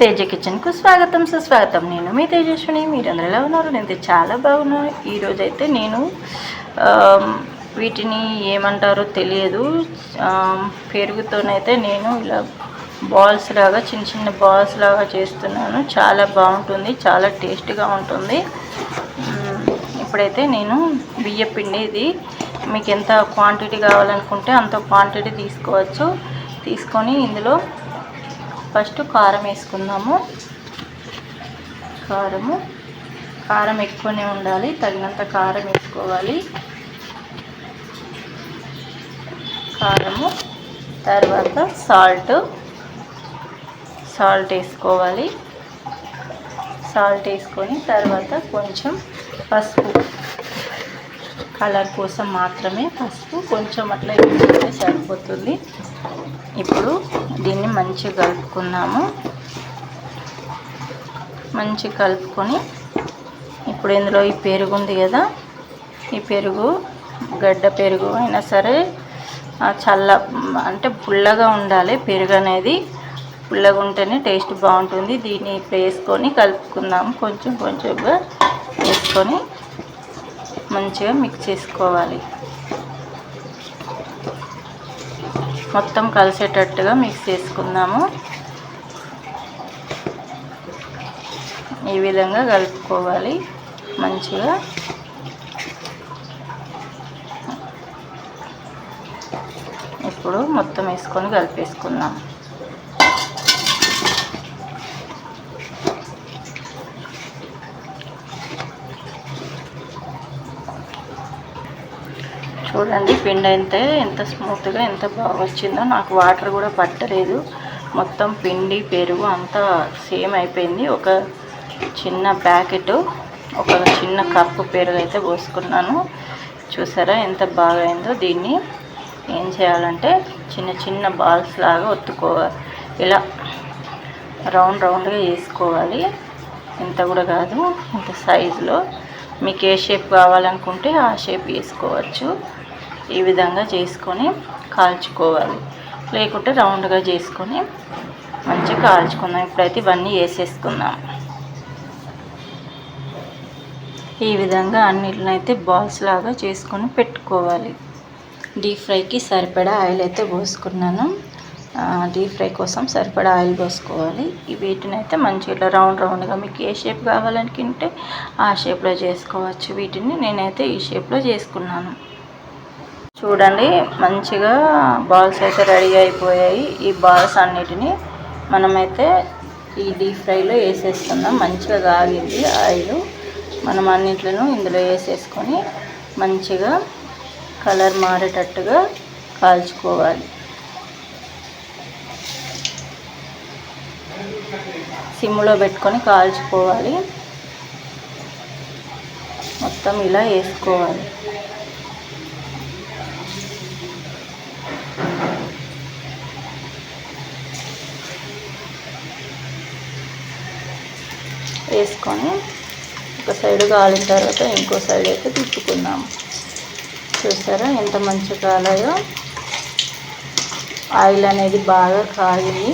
తేజ కిచెన్కు స్వాగతం సుస్వాగతం. నేను మీ తేజస్విని మీరందరూ ఎలా ఉన్నారు? నేను చాలా బాగున్నాను ఈరోజు అయితే నేను వీటిని ఏమంటారో తెలియదు. పెరుగుతోనైతే నేను ఇలా బాల్స్ లాగా చిన్న చిన్న బాల్స్ లాగా చేస్తున్నాను. చాలా బాగుంటుంది చాలా టేస్ట్గా ఉంటుంది. ఇప్పుడైతే నేను బియ్య పిండేది. ఇది మీకు ఎంత క్వాంటిటీ కావాలనుకుంటే అంత క్వాంటిటీ తీసుకోవచ్చు. తీసుకొని ఇందులో ఫస్ట్ కారం వేసుకుందాము. కారము. కారం ఎక్కువనే ఉండాలి తగినంత కారం వేసుకోవాలి. కారము తర్వాత సాల్ట్. సాల్ట్ వేసుకోవాలి. సాల్ట్ వేసుకొని తర్వాత కొంచెం పసుపు. కలర్ కోసం మాత్రమే పసుపు కొంచెం అట్లా వేసుకుంటే సరిపోతుంది. ఇప్పుడు దీన్ని మంచిగా కలుపుకుందాము. మంచిగా కలుపుకొని ఇప్పుడు ఇందులో ఈ పెరుగు ఉంది కదా ఈ పెరుగు గడ్డ పెరుగు అయినా సరే చల్ల అంటే పుల్లగా ఉండాలి పెరుగు అనేది. పుల్లగా ఉంటేనే టేస్ట్ బాగుంటుంది. దీన్ని ఇప్పుడు వేసుకొని కలుపుకుందాము. కొంచెం కొంచెంగా వేసుకొని మంచిగా మిక్స్ చేసుకోవాలి. మొత్తం కలిసేటట్టుగా మిక్స్ చేసుకుందాము. ఈ విధంగా కలుపుకోవాలి. మంచిగా. ఇప్పుడు మొత్తం వేసుకొని కలిపేసుకుందాం. చూడండి పిండి అయితే ఎంత స్మూత్గా ఎంత బాగా వచ్చిందో. నాకు వాటర్ కూడా పట్టలేదు. మొత్తం పిండి పెరుగు అంతా సేమ్ అయిపోయింది. ఒక చిన్న ప్యాకెట్ ఒక చిన్న కప్పు పెరుగు అయితే పోసుకున్నాను. చూసారా ఎంత బాగా అయిందో దీన్ని. ఏం చేయాలంటే చిన్న చిన్న బాల్స్ లాగా ఒత్తుకోవాలి. ఇలా రౌండ్ రౌండ్గా వేసుకోవాలి. ఇంత కూడా కాదు ఇంత సైజులో. మీకు ఏ షేప్ కావాలనుకుంటే ఆ షేప్ వేసుకోవచ్చు. ఈ విధంగా చేసుకొని కాల్చుకోవాలి. లేకుంటే రౌండ్గా చేసుకొని మంచిగా కాల్చుకుందాం. ఇప్పుడైతే ఇవన్నీ వేసేసుకుందాం. ఈ విధంగా అన్నిటినైతే బాల్స్ లాగా చేసుకొని పెట్టుకోవాలి. డీప్ ఫ్రైకి సరిపడా ఆయిల్ అయితే పోసుకున్నాను. డీప్ ఫ్రై కోసం సరిపడా ఆయిల్ పోసుకోవాలి. వీటిని అయితే మంచిగా ఇట్లా రౌండ్ రౌండ్గా మీకు ఏ షేప్ కావాలనుకుంటే ఆ షేప్లో చేసుకోవచ్చు. వీటిని నేనైతే ఈ షేప్లో చేసుకున్నాను. చూడండి మంచిగా బాల్స్ అయితే రెడీ అయిపోయాయి. ఈ బాల్స్ అన్నిటిని మనమైతే ఈ డీప్ ఫ్రైలో వేసేసుకుందాం మంచిగా కాగింది ఆయిల్. మనం అన్నిట్లను ఇందులో వేసేసుకొని మంచిగా కలర్ మారేటట్టుగా కాల్చుకోవాలి. సిమ్లో పెట్టుకొని కాల్చుకోవాలి. మొత్తం ఇలా వేసుకోవాలి. వేసుకొని ఒక సైడ్ కాలిన తర్వాత ఇంకో సైడ్ అయితే తిప్పుకుందాం. చూసారా ఎంత మంచిగా కాలాయో? ఆయిల్ అనేది బాగా కాగింది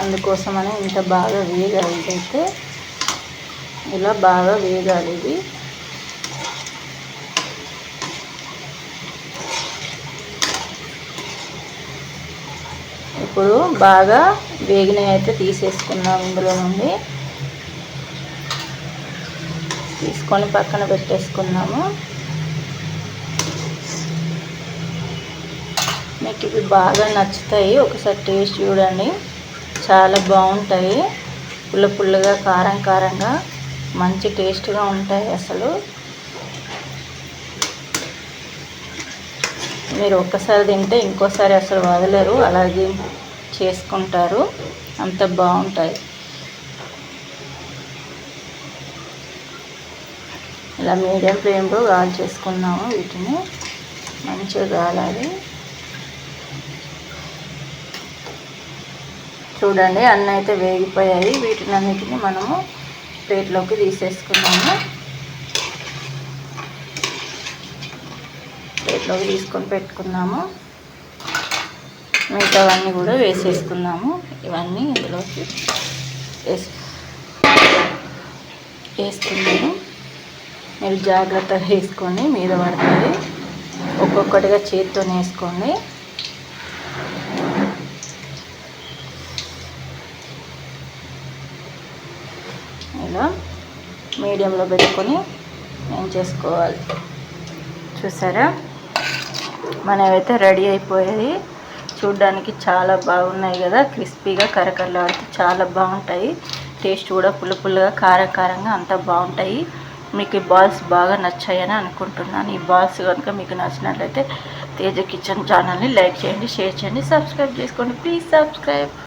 అందుకోసమని ఇంత బాగా వేగాలి ఇదైతే. ఇలా బాగా వేగాలి ఇది. ఇప్పుడు బాగా వేగినవి అయితే తీసేసుకున్నాం ఇందులో నుండి. తీసుకొని పక్కన పెట్టేసుకున్నాము. మీకు ఇవి బాగా నచ్చుతాయి. ఒకసారి టేస్ట్ చూడండి. చాలా బాగుంటాయి. పుల్ల పుల్లగా కారం కారంగా మంచి టేస్ట్గా ఉంటాయి అసలు. మీరు ఒక్కసారి తింటే ఇంకోసారి అసలు వదలరు. అలాగే చేసుకుంటారు. అంత బాగుంటాయి. ఇలా మీడియం ఫ్లేమ్లో గాలి చేసుకున్నాము. వీటిని మంచిగా గాలాలి. చూడండి అన్నీ అయితే వేగిపోయాయి. వీటిని అన్నిటిని మనము ప్లేట్లోకి తీసేసుకున్నాము. ప్లేట్లోకి తీసుకొని పెట్టుకున్నాము. మిగతావన్నీ కూడా వేసేసుకున్నాము. ఇవన్నీ ఇందులోకి వేసు వేస్తున్నాను. మీరు జాగ్రత్తగా వేసుకోండి మీద పడుతుంది. ఒక్కొక్కటిగా చేతితో వేసుకోండి. ఇలా మీడియంలో పెట్టుకొని నేను చేసుకోవాలి? చూసారా? మనమైతే రెడీ అయిపోయేది. చూడ్డానికి చాలా బాగున్నాయి కదా. క్రిస్పీగా కరకరలాడుతూ చాలా బాగుంటాయి. టేస్ట్ కూడా పుల్ల పుల్లగా కారం కారంగా అంతా బాగుంటాయి. మీకు ఈ బాల్స్ బాగా నచ్చాయని అనుకుంటున్నాను. ఈ బాల్స్ కనుక మీకు నచ్చినట్లయితే తేజ కిచెన్ ఛానల్ని లైక్ చేయండి షేర్ చేయండి సబ్స్క్రైబ్ చేసుకోండి. Please subscribe.